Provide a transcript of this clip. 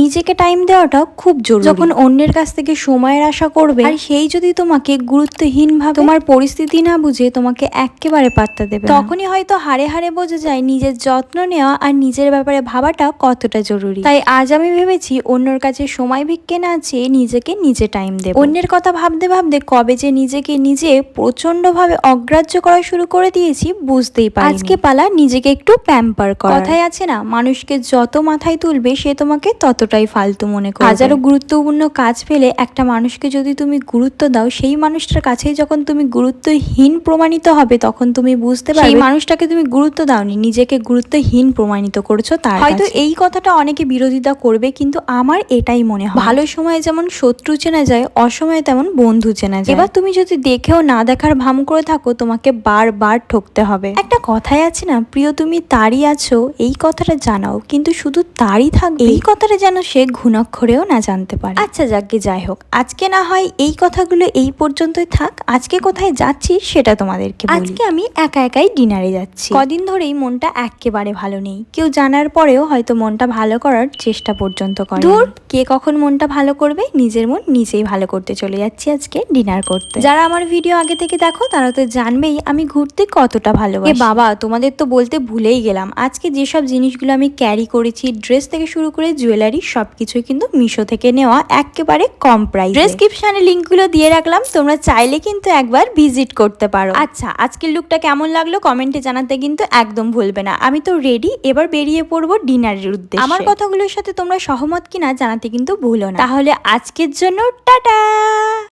নিজেকে টাইম দেওয়াটা খুব জরুরি। যখন অন্যের কাছ থেকে সময়ের আশা করবে আর সেই যদি তোমাকে গুরুত্বহীন ভাবে তোমার পরিস্থিতি না বুঝে তোমাকে একেবারে পাত্তা দেবে তখনই হয়তো হারে হারে বোঝা যায় নিজের যত্ন নেওয়া আর নিজের ব্যাপারে ভাবাটা কতটা জরুরি। তাই আজ আমি ভেবেছি অন্যর কাছে সময় ভিক্ষে না চেয়ে নিজেকে নিজে টাইম দেব। অন্যের কথা ভাবতে ভাবতে কবে যে নিজেকে নিজে প্রচণ্ড ভাবে অগ্রাহ্য করা শুরু করে দিয়েছি বুঝতেই পারি আজকে পালা নিজেকে একটু প্যাম্পার করা কথায় আছে না মানুষকে যত মাথায় তুলবে সে তোমাকে ততটাই ফালতু মনে করবে। হাজারো গুরুত্বপূর্ণ কাজ ফেলে একটা মানুষকে যদি তুমি গুরুত্ব দাও সেই মানুষটার কাছেই যখন তুমি গুরুত্বহীন প্রমাণিত হবে তখন তুমি বুঝতে পারবে সেই মানুষটাকে তুমি গুরুত্ব দাওনি নিজেকে গুরুত্বহীন প্রমাণিত করছ তার হয়তো এই কথাটা অনেকে বিরোধিতা করবে কিন্তু আমার এটাই মনে হয়। ভালো সময়ে যেমন শত্রু চেনা যায় অসময়ে তেমন বন্ধু চেনা যায়। এবার তুমি যদি দেখেও না দেখার ভাম করে থাকো তোমাকে বারবার ঠকতে হবে। একটা কথাই আছে না প্রিয় তুমি তারই আছো এই কথাটা জানাও কিন্তু শুধু তারই থাকবে। এই কথাটা যেন সে ঘুণাক্ষরেও না জানতে পারে। আচ্ছা যাকে যাই হোক। আজকে না হয় এই কথাগুলো এই পর্যন্তই থাক। আজকে কোথায় যাচ্ছি সেটা তোমাদেরকে আজকে আমি একা একাই ডিনারে যাচ্ছি। কদিন ধরেই মনটা একেবারে ভালো নেই। কেউ জানার পরেও হয়তো মনটা ভালো করার চেষ্টা পর্যন্ত করে ধুর কে কখন মনটা ভালো করবে? নিজের মন নিজেই ভালো করতে চলে যাচ্ছি আজকে ডিনার করতে। যারা আমার ভিডিও আগে থেকে দেখো তারা তো জানবেই আমি ঘুরতে কতটা ভালো বাবা তোমাদের তো বলতে ভুলেই গেলাম। আজকে যেসব জিনিসগুলো আমি ক্যারি করেছি ড্রেস থেকে শুরু করে জুয়েলারি সবকিছুই কিন্তু মিশো থেকে নেওয়া একেবারে কম প্রাইস ডেসক্রিপশনে লিঙ্কগুলো দিয়ে রাখলাম তোমরা চাইলে কিন্তু একবার ভিজিট করতে পারো। আচ্ছা আজকের লুকটা কেমন লাগল কমেন্টে জানাতে কিন্তু একদম ভুলবে না। আমি তো রেডি এবার বেরিয়ে পড়ব ডিনারের উদ্দেশ্যে। আমার কথাগুলোর সাথে তোমরা সহমত কিনা জানাতে কিন্তু ভুলো না। তাহলে আজকের জন্য টাটা!